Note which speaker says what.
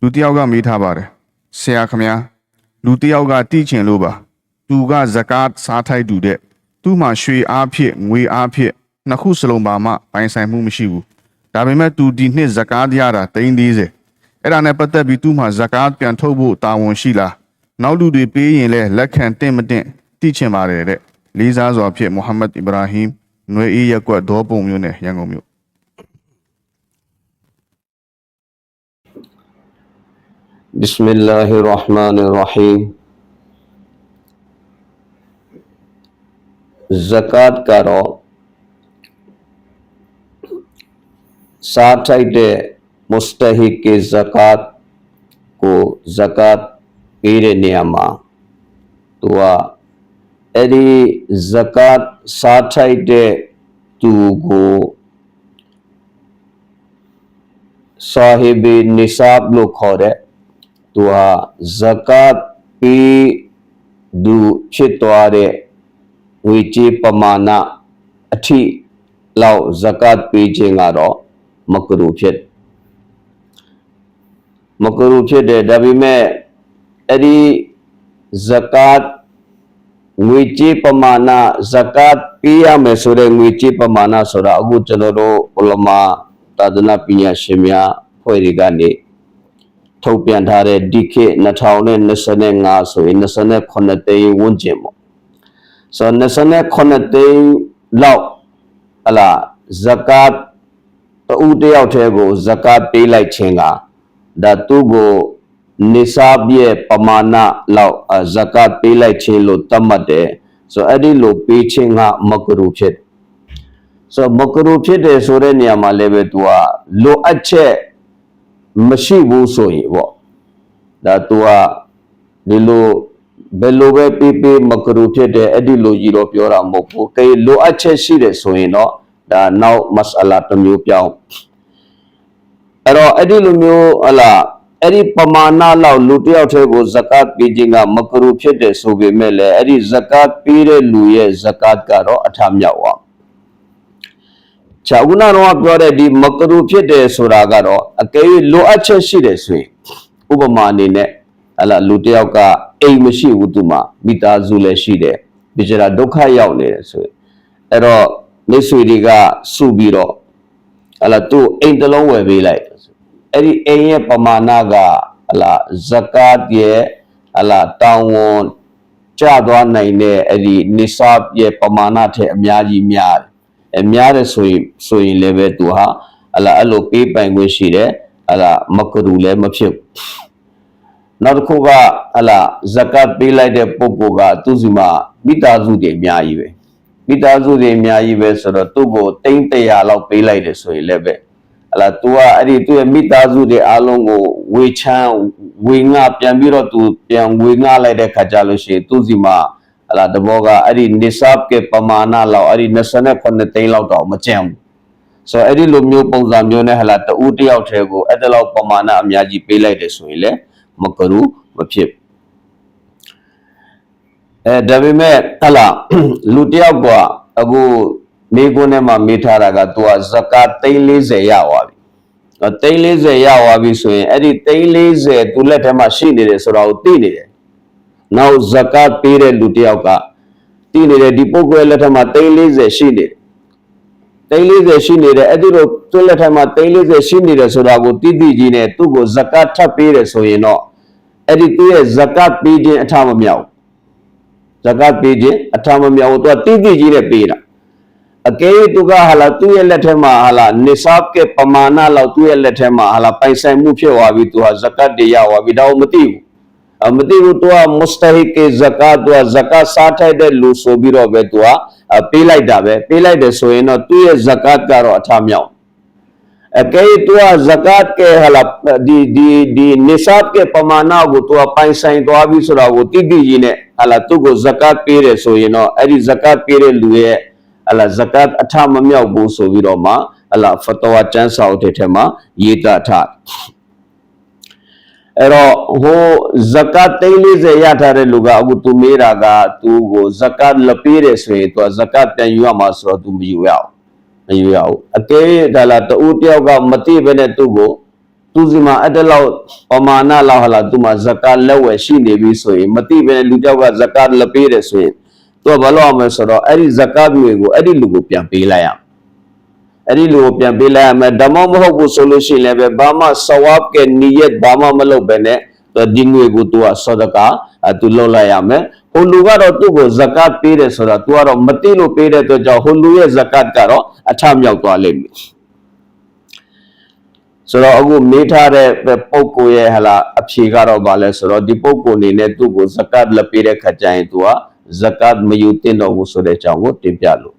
Speaker 1: လူတစ်ယောက်ကမေးထားပါတယ်ဆရာခမညာလူတစ်ယောက်ကတိချင်လို့ပါသူကဇကာတ်စားထိုက်တူတဲ့သူ့မှာရွှေအားဖြင့်ငွေအားဖြင့်နှစ်ခုစလုံးပါမှပိုင်ဆိုင်မှုမရှိဘူးဒါပေမဲ့သူဒီနှစ်ဇကာတ်ရတာ340အဲ့ဒါနဲ့ပတ်သက်ပြီးသူ့မှာဇကာတ်ပြန်ထုတ်ဖို့တာဝန်ရှိလားနောက်လူတွေပေးရင်လဲလက်ခံတင့်မတင့်တိချင်ပါတယ်တဲ့လေးစားစွာဖြင့်မိုဟာမက်အီဗရာဟင်နွေအေးရက်ကွက်ဒေါ်ပုံမျိုးနဲ့ရန်ကုန်မြို့
Speaker 2: بسم الله الرحمن الرحيم जक़ात का रौ साठे मुस्तक के ज़क़़त को ज़क़़त पीर नियमा। तो अड़ी ज़क़़त साठे तू को साहिब निसाब लो खौरे। သူဟာဇကတ်ပေးသူဖြစ်သွားတဲ့ငွေကြေးပမာဏအထိလောက်ဇကတ်ပေးခြင်းကတော့မကရူဖြစ်မကရူဖြစ်တယ်ဒါပေမဲ့အဲ့ဒီဇကတ်ငွေကြေးပမာဏဇကတ်ပေးရမယ်ဆိုတဲ့ငွေကြေးပမာဏဆိုတာအခုကျွန်တော်တို့ဥလမာသာသနာပညာရှင်များဖွဲ့တွေကနေ ထုတ်ပြန်ထားတဲ့ဒီခေတ်2025ဆိုရင်28သိန်းဝန်းကျင်ပေါ့ဆိုတော့28သိန်းလောက်ဟလာဇကတ်တူတယောက်တည်းကိုဇကတ်ပေးလိုက်ခြင်းကဒါသူ့ကိုနိဆာဘ်ရဲ့ပမာဏလောက်ဇကတ်ပေးလိုက်ခြင်းလို့သတ်မှတ်တယ်ဆိုတော့အဲ့ဒီလိုပေးခြင်းကမကရူဖြစ်တယ်ဆိုတော့မကရူဖြစ်တယ်ဆိုတဲ့နေရာမှာလည်းပဲသူကလိုအပ်ချက် မရှိဘူးဆိုရင်ပေါ့ဒါသူကဒီလိုဘယ်လိုပဲပေးပေးမကရူဖြစ်တယ်အဲ့ဒီလိုကြီးတော့ပြောတာမဟုတ်ဘူးကဲလိုအပ်ချက်ရှိတယ်ဆိုရင်တော့ဒါနောက်မစအလာတစ်မျိုးပြောင်းအဲ့တော့အဲ့ဒီလိုမျိုးဟလာအဲ့ဒီပမာဏလောက်လူတစ်ယောက်တည်းကိုဇကတ်ပေးခြင်းကမကရူဖြစ်တယ်ဆိုပေမဲ့လည်းအဲ့ဒီဇကတ်ပေးတဲ့လူရဲ့ဇကတ်ကတော့အထမြောက်အော င်ခြာခုနတော့ပြောတဲ့ဒီမကရူဖြစ်တယ်ဆိုတာကတော့အကယ်၍လိုအပ်ချက်ရှိတယ်ဆိုရင်ဥပမာအနေနဲ့ဟလာလူတစ်ယောက်ကအိမ်မရှိဘူးသူမှာမိသားစုလည်းရှိတယ်ဒီကြတာဒုက္ခရောက်နေတယ်ဆိုရင်အဲ့တော့မိတ်ဆွေတွေကစုပြီးတော့ဟလာသူ့အိမ်တစ်လုံးဝယ်ပေးလိုက်အဲ့ဒီအိမ်ရဲ့ပမာဏကဟလာဇကတ်ရဲ့ဟလာတောင်းဝန်ကျသွားနိုင်တဲ့အဲ့ဒီနိဆပ်ရဲ့ပမာဏထက်အများကြီးများတယ် အများတယ်ဆိုရင်ဆိုရင်လည်းပဲသူဟာဟလာအဲ့လိုပေးပိုင်ခွင့်ရှိတယ်ဟလာမကရူလည်းမဖြစ်ဘူးနောက်တစ်ခုကဟလာဇကတ်ပေးလိုက်တဲ့ပုဂ္ဂိုလ်ကသူ့စီမှာမိသားစုတွေအများကြီးပဲမိသားစုတွေအများကြီးပဲဆိုတော့သူ့ကိုတိမ့်တရာလောက်ပေးလိုက်တယ်ဆိုရင်လည်းပဲဟလာ तू ကအဲ့ဒီသူ့ရဲ့မိသားစုတွေအားလုံးကိုဝေချမ်းဝေငှပြန်ပြီးတော့ तू ပြန်ဝေငှလိုက်တဲ့ခါကြလို့ရှိရင်သူ့စီမှာ ဟလာတဘောကအဲ့ဒီနိဆပ် के ပမာဏလောက်အဲ့ဒီ28သိန်းလောက်တော့မကျန်ဘူးဆိုတော့အဲ့ဒီလိုမျိုးပုံစံမျိုးနဲ့ဟလာတူတယောက်တည်းကိုအဲ့ဒါလောက်ပမာဏအများကြီးပေးလိုက်တယ်ဆိုရင်လည်းမကရူမဖြစ်အဲဒါပေမဲ့ဟလာလူတယောက်ကအခုမိကုန်းထဲမှာမေးထားတာကသူကဇကာတ်340ရသွားပြီအဲ340ရသွားပြီဆိုရင်အဲ့ဒီ340သူလက်ထဲမှာရှိနေတယ်ဆိုတာကိုသိနေတယ် နောက်ဇကာတ်ပေးတဲ့လူတယောက်ကသိနေတယ်ဒီပုဂ္ဂိုလ်ရဲ့လက်ထက်မှာ340ရှိနေတယ်340ရှိနေတယ်အဲ့ဒီလိုသူ့လက်ထက်မှာ340ရှိနေတယ်ဆိုတာကိုတိတိကြီးနဲ့သူ့ကိုဇကတ်ထပ်ပေးတယ်ဆိုရင်တော့အဲ့ဒီသူ့ရဲ့ဇကတ်ပေးခြင်းအထမမြောက်ဇကတ်ပေးခြင်းအထမမြောက်သူကတိတိကြီးနဲ့ပေးတာအကယ်၍သူကဟာလာသူ့ရဲ့လက်ထက်မှာဟာလာနိဆပ် के ပမာဏလောက်သူ့ရဲ့လက်ထက်မှာဟာလာပိုင်ဆိုင်မှုဖြစ်သွားပြီသူဟာဇကတ်တွေရသွားပြီဒါကိုမသိဘူးအ မသိဘူးသူကမုစတဟီကေဇကာတ်သူကဇကာတ်စားထိုက်တဲ့လူဆိုပြီးတော့ပဲသူကပေးလိုက်တာပဲပေးလိုက်တယ်ဆိုရင်တော့သူ့ရဲ့ဇကာတ်ကတော့အထမြောက်အကယ်သူကဇကာတ်ကဟလာဒီဒီဒီနိဆပ် के ပမာဏကိုသူကပိုင်ဆိုင်သွားပြီဆိုတာကိုတိတိကြီးနဲ့ဟလာသူ့ကိုဇကာတ်ပေးတယ်ဆိုရင်တော့အဲ့ဒီဇကာတ်ပေးတဲ့လူရဲ့ဟလာဇကာတ်အထမမြောက်ဘူးဆိုပြီးတော့မှဟလာဖတဝါကျမ်းစာအုပ်တွေထဲမှာရေးသားထား အဲ့တော့ဟိုဇကတ်340ရထားတဲ့လူကအခုသူမေးတာကသူကိုဇကတ်လပေးတယ်ဆိုရင်သူဇကတ်ပြန်ယူရမှာဆိုတော့သူမယူရအောင်မယူရဘူးအကဲဒါလာတူတယောက်ကမတိပဲနဲ့သူ့ကိုသူစီမှာအဲ့တလောက်ပမာဏလောက်ဟာလာသူမှာဇကာလက်ဝယ်ရှိနေပြီဆိုရင်မတိပဲလူတောက်ကဇကာလက်ပေးတယ်ဆိုရင်သူကဘာလို့အောင်မလဲဆိုတော့အဲ့ဒီဇကာငွေကိုအဲ့ဒီလူကိုပြန်ပေးလိုက်ရမယ် အဲ့ဒီလူကိုပြန်ပေးလိုက်ရမယ်ဓမ္မမဟုတ်ဘူးဆိုလို့ရှိရင်လည်းပဲဘာမှဆဝပ်ကနီယက်ဘာမှမလုပ်ပဲနဲ့သူဒီငွေကိုသူကဆဒကာအသူလုပ်လိုက်ရမယ်ဟိုလူကတော့သူ့ကိုဇကတ်ပေးတယ်ဆိုတာ तू ကတော့မတိလို့ပေးတဲ့အတွက်ကြောင့်ဟိုလူရဲ့ဇကတ်ကတော့အထမြောက်သွားလိမ့်မယ်ဆိုတော့အခုမေးထားတဲ့ပုံကိုရဲ့ဟလာအဖြေကတော့ဗာလဲဆိုတော့ဒီပုံကိုအနေနဲ့သူ့ကိုဇကတ်လက်ပေးတဲ့ခါကျရင် तू ကဇကတ်မယူတင်တော့ဘူးဆိုတဲ့အကြောင်းကိုတင်ပြလို့